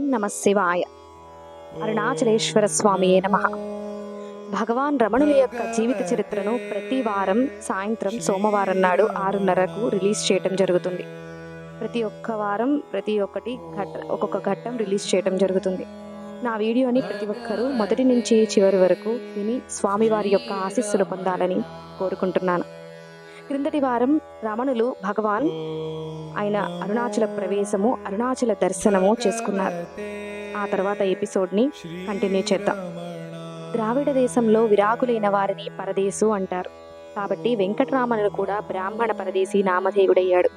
ఓం నమ శివాయ. అరుణాచలేశ్వర స్వామియే నమ. భగవాన్ రమణుల యొక్క జీవిత చరిత్రను ప్రతి వారం సాయంత్రం సోమవారం నాడు ఆరున్నరకు రిలీజ్ చేయటం జరుగుతుంది. ప్రతి ఒక్క వారం ప్రతి ఒక్కటి ఘట్ట ఒక్కొక్క ఘట్టం రిలీజ్ చేయటం జరుగుతుంది. నా వీడియోని ప్రతి ఒక్కరూ మొదటి నుంచి చివరి వరకు విని స్వామివారి యొక్క ఆశీస్సులు పొందాలని కోరుకుంటున్నాను. క్రిందటి వారం రమణులు భగవాన్ ఆయన అరుణాచల ప్రవేశము అరుణాచల దర్శనము చేసుకున్నారు. ఆ తర్వాత ఎపిసోడ్ని కంటిన్యూ చేద్దాం. ద్రావిడ దేశంలో విరాకులైన వారిని పరదేశు అంటారు. కాబట్టి వెంకటరామను కూడా బ్రాహ్మణ పరదేశి నామధేయుడయ్యాడు.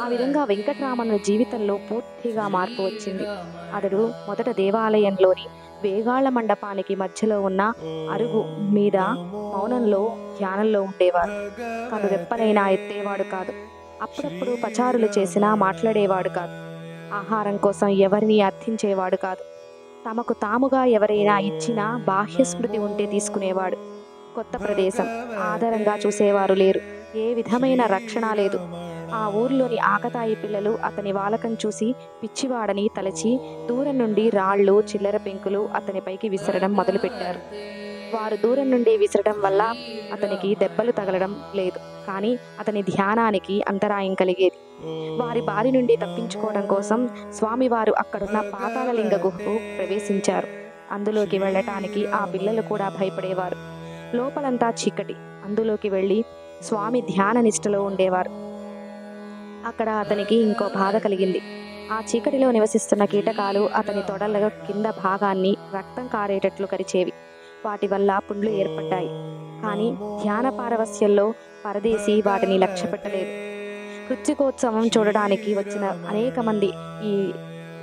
ఆ విధంగా వెంకటరామను జీవితంలో పూర్తిగా మార్పు వచ్చింది. అతడు మొదట దేవాలయంలోని వేగాళ్ళ మండపానికి మధ్యలో ఉన్న అరుగు మీద మౌనంలో ధ్యానంలో ఉండేవారు కను రెప్పనైనా ఎత్తేవాడు కాదు. అప్పుడప్పుడు పచారులు చేసినా మాట్లాడేవాడు కాదు. ఆహారం కోసం ఎవరిని అర్థించేవాడు కాదు. తమకు తాముగా ఎవరైనా ఇచ్చినా బాహ్య స్మృతి ఉంటే తీసుకునేవాడు. కొత్త ప్రదేశం. ఆధారంగా చూసేవారు లేరు. ఏ విధమైన రక్షణ లేదు. ఆ ఊర్లోని ఆకతాయి పిల్లలు అతని వాలకం చూసి పిచ్చివాడని తలచి దూరం నుండి రాళ్ళు చిల్లర పెంకులు అతనిపైకి విసరడం మొదలుపెట్టారు. వారు దూరం నుండి విసరడం వల్ల అతనికి దెబ్బలు తగలడం లేదు. కానీ అతని ధ్యానానికి అంతరాయం కలిగేది. వారి బారి నుండి తప్పించుకోవడం కోసం స్వామివారు అక్కడున్న పాతాళలింగ గుహకు ప్రవేశించారు. అందులోకి వెళ్ళటానికి ఆ పిల్లలు కూడా భయపడేవారు. లోపలంతా చీకటి. అందులోకి వెళ్ళి స్వామి ధ్యాన నిష్టలో ఉండేవారు. అక్కడ అతనికి ఇంకో బాధ కలిగింది. ఆ చీకటిలో నివసిస్తున్న కీటకాలు అతని తొడల కింద భాగాన్ని రక్తం కారేటట్లు కరిచేవి. వాటి వల్ల పుండ్లు ఏర్పడ్డాయి. కానీ ధ్యాన పారవస్యంలో పరదేశి వాటిని లక్ష్య పెట్టలేదు కృత్యుకోత్సవం చూడడానికి వచ్చిన అనేక మంది ఈ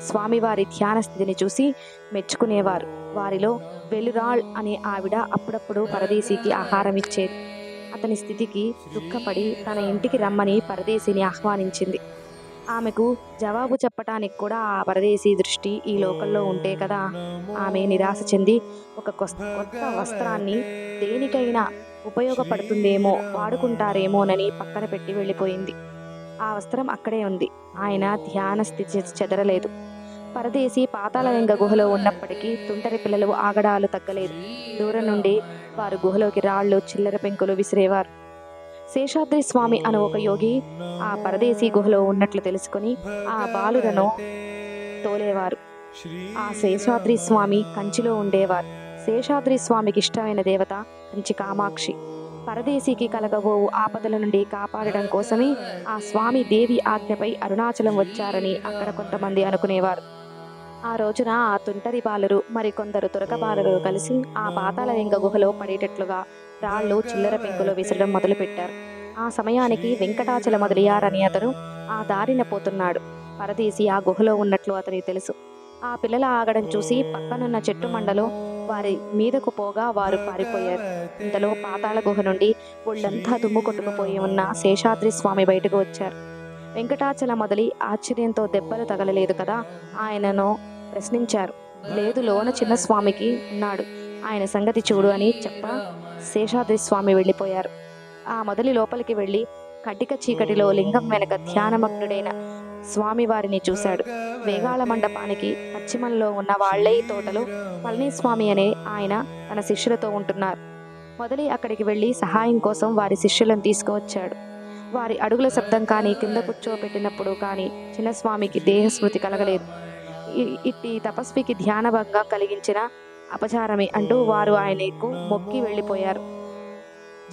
స్వామివారి ధ్యాన స్థితిని చూసి మెచ్చుకునేవారు. వారిలో వెలురాళ్ అనే ఆవిడ అప్పుడప్పుడు పరదేశీకి ఆహారం ఇచ్చేది. అతని స్థితికి దుఃఖపడి తన ఇంటికి రమ్మని పరదేశిని ఆహ్వానించింది. ఆమెకు జవాబు చెప్పటానికి కూడా ఆ పరదేశీ దృష్టి ఈ లోకంలో ఉంటే కదా? ఆమె నిరాశ చెంది ఒక కొత్త వస్త్రాన్ని దేనికైనా ఉపయోగపడుతుందేమో వాడుకుంటారేమోనని పక్కన పెట్టి వెళ్ళిపోయింది. ఆ వస్త్రం అక్కడే ఉంది. ఆయన ధ్యాన స్థితి చెదరలేదు. పరదేశి పాతాళలింగ గుహలో ఉన్నప్పటికీ తుంటరి పిల్లలు ఆగడాలు తగ్గలేదు. దూరం నుండి వారు గుహలోకి రాళ్ళు చిల్లర పెంకులు విసిరేవారు. శేషాద్రి స్వామి అను ఒక యోగి ఆ పరదేశీ గుహలో ఉన్నట్లు తెలుసుకుని ఆ బాలులను తోలేవారు. ఆ శేషాద్రి స్వామి కంచిలో ఉండేవారు. శేషాద్రి స్వామికి ఇష్టమైన దేవత కంచి కామాక్షి. పరదేశీకి కలగబోవు ఆపదల నుండి కాపాడడం కోసమే ఆ స్వామి దేవి ఆజ్ఞపై అరుణాచలం వచ్చారని అక్కడ కొంతమంది అనుకునేవారు. ఆ రోజున ఆ తుంటరి బాలురు మరికొందరు తురక బాలురు కలిసి ఆ పాతాళలింగ గుహలో పడేటట్లుగా రాళ్ళు చిల్లర పెంకులు విసరడం మొదలుపెట్టారు. ఆ సమయానికి వెంకటాచల మొదలయ్యారని అతను ఆ దారిన పోతున్నాడు. పరదీసి ఆ గుహలో ఉన్నట్లు అతనికి తెలుసు. ఆ పిల్లల ఆగడం చూసి పక్కనున్న చెట్టు మండలో వారి మీదకు పోగా వారు పారిపోయారు. ఇంతలో పాతాళ గుహ నుండి ఒళ్ళంతా దుమ్ము కొట్టుకుపోయి ఉన్న శేషాద్రి స్వామి బయటకు వచ్చారు. వెంకటాచల మొదలి ఆశ్చర్యంతో దెబ్బలు తగలలేదు కదా ఆయనను ప్రశ్నించారు. లేదు లోన చిన్న స్వామికి ఉన్నాడు. ఆయన సంగతి చూడు అని చెప్ప శేషాద్రి స్వామి వెళ్ళిపోయారు. ఆ మొదలి లోపలికి వెళ్ళి కటిక చీకటిలో లింగం వెనక ధ్యానమగ్నుడైన స్వామివారిని చూశాడు. వేగాల మండపానికి పశ్చిమంలో ఉన్న వాళ్ళే తోటలో పళనిస్వామి అనే ఆయన తన శిష్యులతో ఉంటున్నారు. మొదలి అక్కడికి వెళ్ళి సహాయం కోసం వారి శిష్యులను తీసుకువచ్చాడు. వారి అడుగుల శబ్దం కానీ కింద కూర్చోబెట్టినప్పుడు కానీ చిన్నస్వామికి దేహస్మృతి కలగలేదు. ఇట్టి తపస్వికి ధ్యానభంగం కలిగించిన అపచారమే అంటూ వారు ఆయనకు మొక్కి వెళ్ళిపోయారు.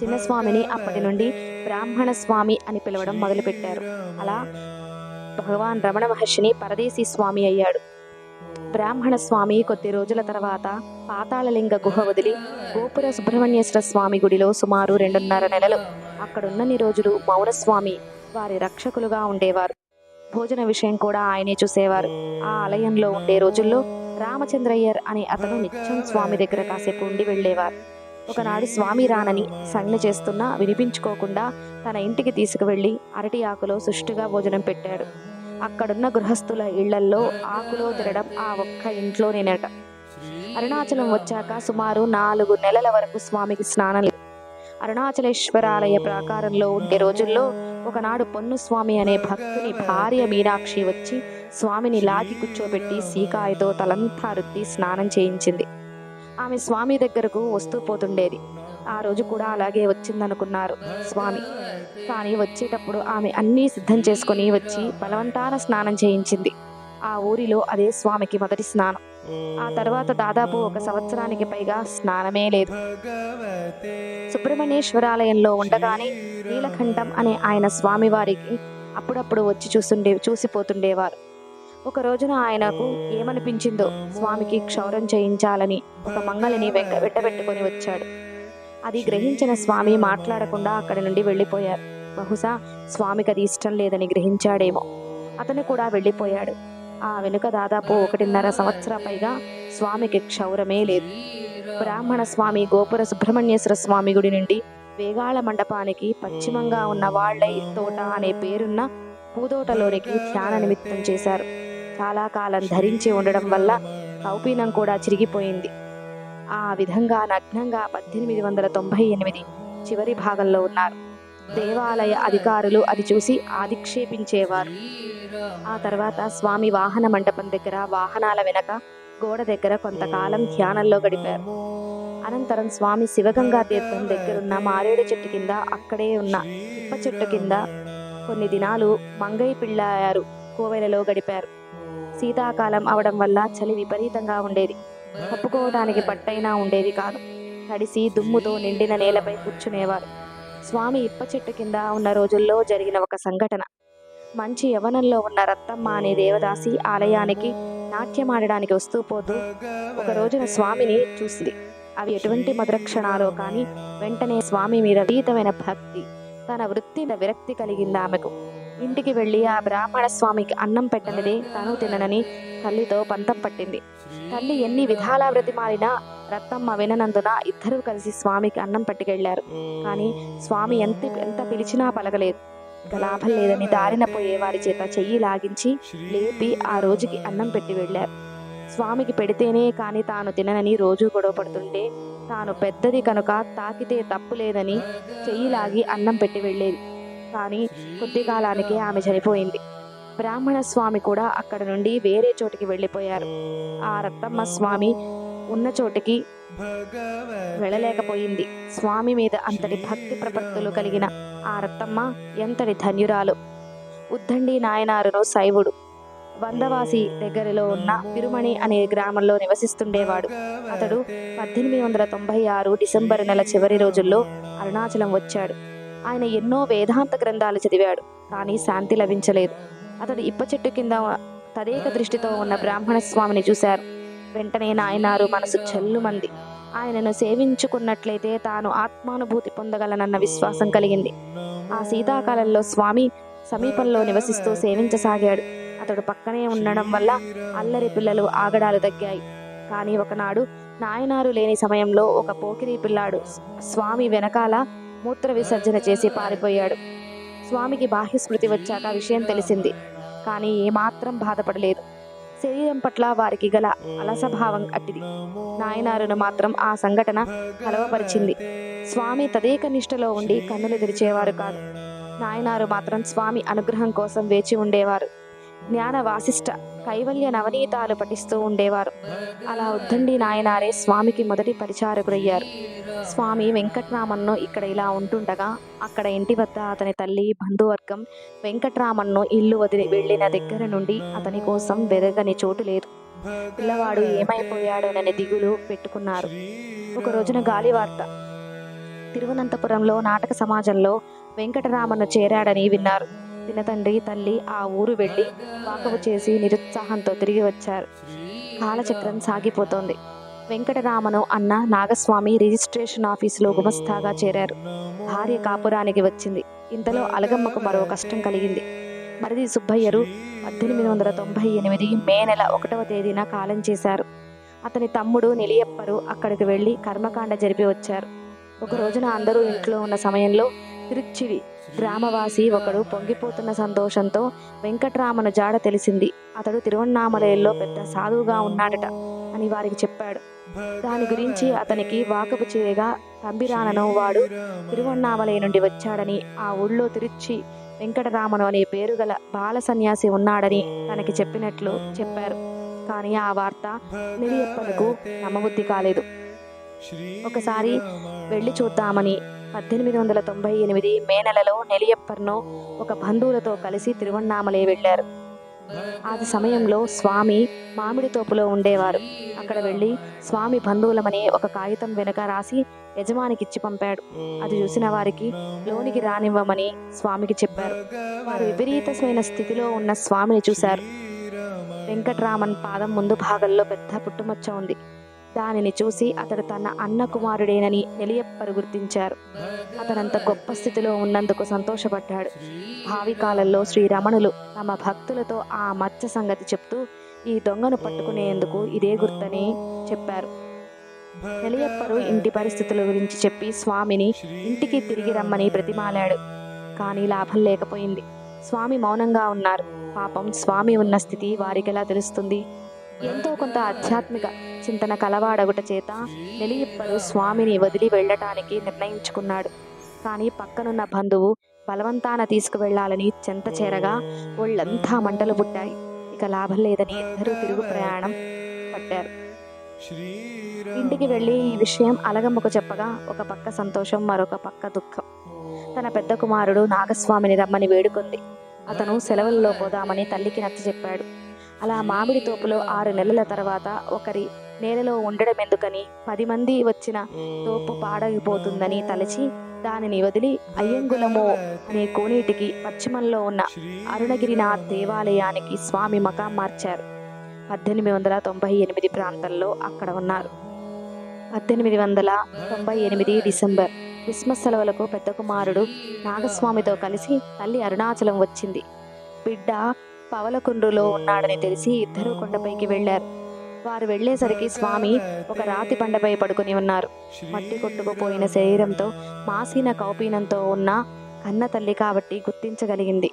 చిన్నస్వామిని అప్పటి నుండి బ్రాహ్మణ స్వామి అని పిలవడం మొదలుపెట్టారు. అలా భగవాన్ రమణ మహర్షిని పరదేశీ స్వామి అయ్యాడు. బ్రాహ్మణ స్వామి కొద్ది రోజుల తర్వాత పాతాళలింగ గుహ వదిలి గోపుర సుబ్రహ్మణ్యేశ్వర స్వామి గుడిలో సుమారు రెండున్నర నెలలు అక్కడున్నన్ని రోజులు మౌనస్వామి వారి రక్షకులుగా ఉండేవారు. భోజన విషయం కూడా ఆయనే చూసేవారు. ఆ ఆలయంలో ఉండే రోజుల్లో రామచంద్రయ్యర్ అనే అతను నిత్యం స్వామి దగ్గర కాసేపు ఉండి వెళ్ళేవారు. ఒకనాడు స్వామి రానని సంజ్ఞ చేస్తున్నా వినిపించుకోకుండా తన ఇంటికి తీసుకువెళ్ళి అరటి ఆకులో సుష్టిగా భోజనం పెట్టాడు. అక్కడున్న గృహస్థుల ఇళ్ళల్లో ఆకులో తినడం ఆ ఒక్క ఇంట్లోనేనట. అరుణాచలం వచ్చాక సుమారు నాలుగు నెలల వరకు స్వామికి స్నానం లేదు. అరుణాచలేశ్వరాలయ ప్రాకారంలో ఉండే రోజుల్లో ఒకనాడు పొన్ను స్వామి అనే భక్తుని భార్య మీనాక్షి వచ్చి స్వామిని లాగి కూర్చోబెట్టి సీకాయతో తలంతా రుద్ది స్నానం చేయించింది. ఆమె స్వామి దగ్గరకు వస్తూ పోతుండేది. ఆ రోజు కూడా అలాగే వచ్చిందనుకున్నారు స్వామి. కానీ వచ్చేటప్పుడు ఆమె అన్నీ సిద్ధం చేసుకొని వచ్చి బలవంతాన స్నానం చేయించింది. ఆ ఊరిలో అదే స్వామికి మొదటి స్నానం. ఆ తర్వాత దాదాపు ఒక సంవత్సరానికి పైగా స్నానమే లేదు. సుబ్రహ్మణ్యేశ్వరాలయంలో ఉండగానే నీలకంఠం అనే ఆయన స్వామివారికి అప్పుడప్పుడు వచ్చి చూస్తుండే చూసిపోతుండేవారు. ఒక రోజున ఆయనకు ఏమనిపించిందో స్వామికి క్షౌరం చేయించాలని ఒక మంగళని వెంక వెంటబెట్టుకొని వచ్చాడు. అది గ్రహించిన స్వామి మాట్లాడకుండా అక్కడి నుండి వెళ్ళిపోయారు. బహుశా స్వామికి అది ఇష్టం లేదని గ్రహించాడేమో. అతను కూడా వెళ్ళిపోయాడు. ఆ వెనుక దాదాపు ఒకటిన్నర సంవత్సర పైగా స్వామికి క్షౌరమే లేదు. బ్రాహ్మణ స్వామి గోపుర సుబ్రహ్మణ్యేశ్వర స్వామి గుడి నుండి వేగాళ మండపానికి పశ్చిమంగా ఉన్న వాళ్ళై తోట అనే పేరున్న పూదోటలోనికి ధ్యాన నిమిత్తం చేశారు. చాలా కాలం ధరించి ఉండడం వల్ల కౌపీనం కూడా చిరిగిపోయింది. ఆ విధంగా నగ్నంగా పద్దెనిమిది వందల తొంభై ఎనిమిది చివరి భాగంలో ఉన్నారు. దేవాలయ అధికారులు అది చూసి ఆదిక్షేపించేవారు. ఆ తర్వాత స్వామి వాహన మండపం దగ్గర వాహనాల వెనక గోడ దగ్గర కొంతకాలం ధ్యానంలో గడిపారు. అనంతరం స్వామి శివగంగా తీర్థం దగ్గరున్న మారేడు చెట్టు కింద అక్కడే ఉన్న ఇప్ప చెట్టు కింద కొన్ని దినాలు మంగై పిళ్ళారు కోవెలలో గడిపారు. శీతాకాలం అవడం వల్ల చలి విపరీతంగా ఉండేది. కప్పుకోవడానికి పట్టైనా ఉండేది కాదు. తడిసి దుమ్ముతో నిండిన నేలపై కూర్చునేవారు. స్వామి ఇప్ప చెట్టు కింద ఉన్న రోజుల్లో జరిగిన ఒక సంఘటన. మంచి యవనంలో ఉన్న రత్తమ్మ అనే దేవదాసి ఆలయానికి నాట్యమాడడానికి వస్తూ పోతూ ఒక రోజున స్వామిని చూసింది. అవి ఎటువంటి మధురక్షణాలో కానీ వెంటనే స్వామి మీద విపరీతమైన భక్తి తన వృత్తి విరక్తి కలిగింది ఆమెకు. ఇంటికి వెళ్ళి ఆ బ్రాహ్మణ స్వామికి అన్నం పెట్టనిదే తను తిననని తల్లితో పంతం పట్టింది. తల్లి ఎన్ని విధాలా బ్రతిమాలినా రత్తమ్మ విననందున ఇద్దరూ కలిసి స్వామికి అన్నం పట్టుకెళ్ళారు. కానీ స్వామి ఎంత ఎంత పిలిచినా పలకలేదు. ఇక లాభం లేదని దారిన పోయే వారి చేత చెయ్యి లాగించి లేపి ఆ రోజుకి అన్నం పెట్టి వెళ్ళారు స్వామికి పెడితేనే కానీ తాను తిననని రోజు గొడవ పడుతుంటే తాను పెద్దది కనుక తాకితే తప్పు లేదని చెయ్యి లాగి అన్నం పెట్టి వెళ్ళేది. కానీ కొద్ది కాలానికి ఆమె చనిపోయింది. బ్రాహ్మణ స్వామి కూడా అక్కడ నుండి వేరే చోటికి వెళ్ళిపోయారు. ఆ రత్తమ్మ స్వామి ఉన్న చోటికి వెళ్ళలేకపోయింది. స్వామి మీద అంతటి భక్తి ప్రపత్తులు కలిగిన ఆ రత్తమ్మ ఎంతటి ధన్యురాలు. ఉద్దండి నాయనారును శైవుడు. వందవాసి దగ్గరలో ఉన్న తిరుమణి అనే గ్రామంలో నివసిస్తుండేవాడు. అతడు పద్దెనిమిది వందల తొంభై ఆరు డిసెంబర్ నెల చివరి రోజుల్లో అరుణాచలం వచ్చాడు. ఆయన ఎన్నో వేదాంత గ్రంథాలు చదివాడు కానీ శాంతి లభించలేదు. అతడు ఇప్ప చెట్టు కింద తదేక దృష్టితో ఉన్న బ్రాహ్మణ స్వామిని చూశారు. వెంటనే నాయనారు మనసు చెల్లుమంది. ఆయనను సేవించుకున్నట్లయితే తాను ఆత్మానుభూతి పొందగలనన్న విశ్వాసం కలిగింది. ఆ శీతాకాలంలో స్వామి సమీపంలో నివసిస్తూ సేవించసాగాడు. అతడు పక్కనే ఉండడం వల్ల అల్లరి పిల్లలు ఆగడాలు తగ్గాయి. కానీ ఒకనాడు నాయనారు లేని సమయంలో ఒక పోకిరి పిల్లాడు స్వామి వెనకాల మూత్ర విసర్జన చేసి పారిపోయాడు. స్వామికి బాహ్య స్మృతి వచ్చాక విషయం తెలిసింది. కానీ ఏమాత్రం బాధపడలేదు. శరీరం పట్ల వారికి గల అలసభావం అట్టిది. నాయనారును మాత్రం ఆ సంఘటన కలవపరిచింది. స్వామి తదేక నిష్టలో ఉండి కన్నులు తెరిచేవారు కాదు. నాయనారు మాత్రం స్వామి అనుగ్రహం కోసం వేచి ఉండేవారు. జ్ఞాన వాసిష్ట కైవల్య నవనీతాలు పఠిస్తూ ఉండేవారు. అలా ఉద్దండి నాయనారే స్వామికి మొదటి పరిచారకుడయ్యారు స్వామి వెంకట్రామన్ను ఇక్కడ ఇలా ఉంటుండగా అక్కడ ఇంటి వద్ద అతని తల్లి బంధువర్గం వెంకట్రామన్ను ఇల్లు వదిలి వెళ్ళిన దగ్గర నుండి అతని కోసం వెరగని చోటు లేదు. పిల్లవాడు ఏమైపోయాడోనని దిగులు పెట్టుకున్నారు. ఒక రోజున గాలి వార్త తిరువనంతపురంలో నాటక సమాజంలో వెంకటరామన్ను చేరాడని విన్నారు. దినతండ్రి తల్లి ఆ ఊరు వెళ్ళి వాకపు చేసి నిరుత్సాహంతో తిరిగి వచ్చారు. కాలచక్రం సాగిపోతోంది. వెంకటరామను అన్న నాగస్వామి రిజిస్ట్రేషన్ ఆఫీసులో గుమస్తాగా చేరారు. భార్య కాపురానికి వచ్చింది. ఇంతలో అలగమ్మకు మరో కష్టం కలిగింది. మరిది సుబ్బయ్యరు పద్దెనిమిది వందల తొంభై ఎనిమిది మే నెల ఒకటవ తేదీన కాలం చేశారు. అతని తమ్ముడు నిలియప్పరు అక్కడికి వెళ్ళి కర్మకాండ జరిపి వచ్చారు. ఒక రోజున అందరూ ఇంట్లో ఉన్న సమయంలో తిరుచిడి గ్రామవాసి ఒకడు పొంగిపోతున్న సంతోషంతో వెంకట్రామను జాడ తెలిసింది. అతడు తిరువన్నామలయంలో పెద్ద సాధువుగా ఉన్నాడట అని వారికి చెప్పాడు. దాని గురించి అతనికి వాకపు చేయగా తంబిరానను వాడు తిరువన్నామలయ నుండి వచ్చాడని ఆ ఊళ్ళో తిరుచి వెంకటరామను అనే పేరు గల బాల సన్యాసి ఉన్నాడని తనకి చెప్పినట్లు చెప్పారు. కానీ ఆ వార్త నిలియప్పలకు నమ్మబుద్ధి కాలేదు. ఒకసారి వెళ్ళి చూద్దామని పద్దెనిమిది వందల తొంభై ఎనిమిది మే నెలలో నెలియప్పర్ను ఒక బంధువులతో కలిసి తిరువన్నామలే వెళ్ళారు. ఆ సమయంలో స్వామి మామిడి తోపులో ఉండేవారు. అక్కడ వెళ్ళి స్వామి బంధువులమని ఒక కాగితం వెనుక రాసి యజమానికిచ్చి పంపాడు. అది చూసిన వారికి లోనికి రానివ్వమని స్వామికి చెప్పారు. వారు విపరీతమైన స్థితిలో ఉన్న స్వామిని చూశారు. వెంకట్రామన్ పాదం ముందు భాగంలో పెద్ద పుట్టుమచ్చ ఉంది. దానిని చూసి అతడు తన అన్న కుమారుడేనని నెలియప్పరు గుర్తించారు అతనంత గొప్ప స్థితిలో ఉన్నందుకు సంతోషపడ్డాడు. భావికాలంలో శ్రీరమణులు తమ భక్తులతో ఆ మచ్చ సంగతి చెప్తూ ఈ దొంగను పట్టుకునేందుకు ఇదే గుర్తని చెప్పారు. నెలియప్పరు ఇంటి పరిస్థితుల గురించి చెప్పి స్వామిని ఇంటికి తిరిగి రమ్మని ప్రతిమాలాడు కానీ లాభం లేకపోయింది. స్వామి మౌనంగా ఉన్నారు. పాపం స్వామి ఉన్న స్థితి వారికెలా తెలుస్తుంది? ఎంతో కొంత ఆధ్యాత్మిక చింతన కలవాడగుట చేత నెలియప్పరు స్వామిని వదిలి వెళ్ళటానికి నిర్ణయించుకున్నాడు. కానీ పక్కనున్న బంధువు బలవంతాన తీసుకువెళ్ళాలని చెంత చేరగా ఒళ్ళంతా మంటలు పుట్టాయి. ఇక లాభం లేదని ఇద్దరు తిరుగు ప్రయాణం పట్టారు. ఇంటికి వెళ్ళి ఈ విషయం అలగమ్మకు చెప్పగా ఒక పక్క సంతోషం మరొక పక్క దుఃఖం. తన పెద్ద కుమారుడు నాగస్వామిని రమ్మని వేడుకుంది. అతను సెలవుల్లో పోదామని తల్లికి నచ్చ చెప్పాడు అలా మామిడి తోపులో ఆరు నెలల తర్వాత ఒకరి నేలలో ఉండడం ఎందుకని పది మంది వచ్చిన తోపు పాడైపోతుందని తలచి దానిని వదిలి అయ్యంగులము అనే కోనేటికి పశ్చిమంలో ఉన్న అరుణగిరినాథ్ దేవాలయానికి స్వామి మకాం మార్చారు. పద్దెనిమిది వందల తొంభై ఎనిమిది ప్రాంతంలో అక్కడ ఉన్నారు. పద్దెనిమిది వందల తొంభై ఎనిమిది డిసెంబర్ క్రిస్మస్ సెలవులకు పెద్ద కుమారుడు నాగస్వామితో కలిసి తల్లి అరుణాచలం వచ్చింది. బిడ్డ పవలకుండ్రులో ఉన్నాడని తెలిసి ఇద్దరూ కొండపైకి వెళ్ళారు వారు వెళ్ళేసరికి స్వామి ఒక రాతి బండపై పడుకుని ఉన్నారు. మట్టి కొట్టుకుపోయిన శరీరంతో మాసిన కౌపీనంతో ఉన్న కన్న తల్లి కాబట్టి గుర్తించగలిగింది.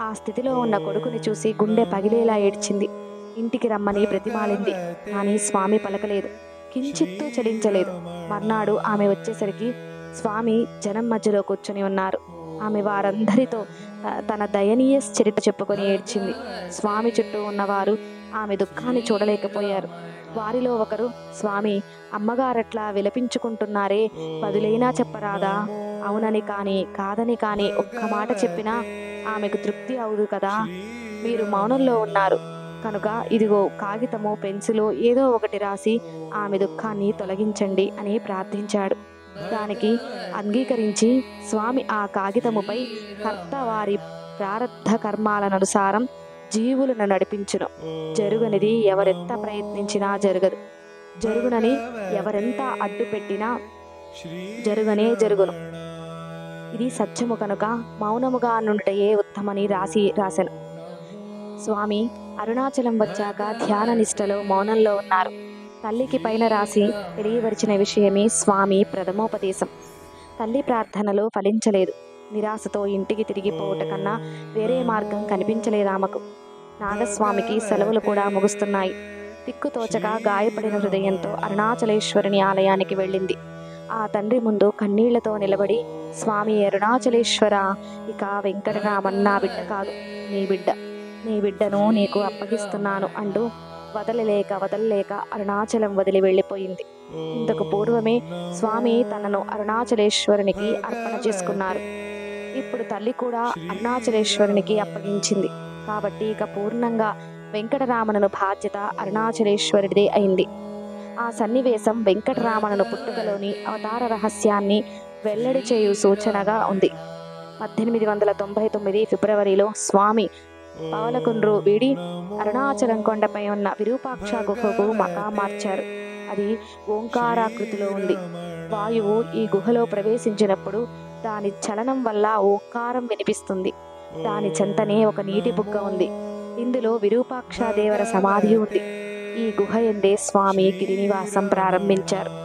ఆ స్థితిలో ఉన్న కొడుకుని చూసి గుండె పగిలేలా ఏడ్చింది. ఇంటికి రమ్మని ప్రతిమాలింది కానీ స్వామి పలకలేదు. కించిత్తూ చలించలేదు. మర్నాడు ఆమె వచ్చేసరికి స్వామి జనం మధ్యలో కూర్చొని ఉన్నారు. ఆమె వారందరితో తన దయనీయ చరిత్ర చెప్పుకొని ఏడ్చింది. స్వామి చుట్టూ ఉన్నవారు ఆమె దుఃఖాన్ని చూడలేకపోయారు. వారిలో ఒకరు స్వామి అమ్మగారట్లా విలపించుకుంటున్నారే బదులైనా చెప్పరాదా? అవునని కానీ కాదని కానీ ఒక్క మాట చెప్పినా ఆమెకు తృప్తి అవుదు కదా? మీరు మౌనంలో ఉన్నారు. కనుక ఇదిగో కాగితము పెన్సిలు ఏదో ఒకటి రాసి ఆమె దుఃఖాన్ని తొలగించండి అని ప్రార్థించాడు. దానికి అంగీకరించి స్వామి ఆ కాగితముపై కర్త వారి ప్రారంధ కర్మాలనుసారం జీవులను నడిపించును. జరుగనిది ఎవరెంత ప్రయత్నించినా జరగదు. జరుగునని ఎవరెంత అడ్డు పెట్టినా జరుగనే జరుగును. ఇది సత్యము కనుక మౌనముగా నుండుటయే ఉత్తమని రాసి రాశాను స్వామి అరుణాచలం వచ్చాక ధ్యాన నిష్టలో మౌనంలో ఉన్నారు. తల్లికి పైన రాసి తెలియవరిచిన విషయమే స్వామి ప్రథమోపదేశం. తల్లి ప్రార్థనలో ఫలించలేదు. నిరాశతో ఇంటికి తిరిగిపోవట కన్నా వేరే మార్గం కనిపించలేదు ఆమెకు. నాగస్వామికి సెలవులు కూడా ముగుస్తున్నాయి. దిక్కుతోచక గాయపడిన హృదయంతో అరుణాచలేశ్వరుని ఆలయానికి వెళ్ళింది. ఆ తండ్రి ముందు కన్నీళ్ళతో నిలబడి స్వామి అరుణాచలేశ్వర ఇక వెంకటరామన్ నా బిడ్డ కాదు నీ బిడ్డ. నీ బిడ్డను నీకు అప్పగిస్తున్నాను అంటూ వదలలేక వదలలేక అరుణాచలం వదిలి వెళ్ళిపోయింది. ఇంతకు పూర్వమే స్వామి తనను అరుణాచలేశ్వరునికి అర్పణ చేసుకున్నారు. ఇప్పుడు తల్లి కూడా అరుణాచలేశ్వరునికి అప్పగించింది. కాబట్టి ఇక పూర్ణంగా వెంకటరామణను బాధ్యత అరుణాచలేశ్వరుడిదే అయింది. ఆ సన్నివేశం వెంకటరామణను పుట్టుకలోని అవతార రహస్యాన్ని వెల్లడి చేయు సూచనగా ఉంది. పద్దెనిమిది వందల తొంభై తొమ్మిది ఫిబ్రవరిలో స్వామి పావలకుండ్రు వీడి అరుణాచలం కొండపై ఉన్న విరూపాక్ష గుహకు మకా మార్చారు. అది ఓంకారాకృతిలో ఉంది. వాయువు ఈ గుహలో ప్రవేశించినప్పుడు దాని చలనం వల్ల ఓంకారం వినిపిస్తుంది. దాని చెంతనే ఒక నీటి బుగ్గ ఉంది. ఇందులో విరూపాక్ష దేవర సమాధి ఉంది. ఈ గుహ ఎందే స్వామి గిరినివాసం ప్రారంభించారు.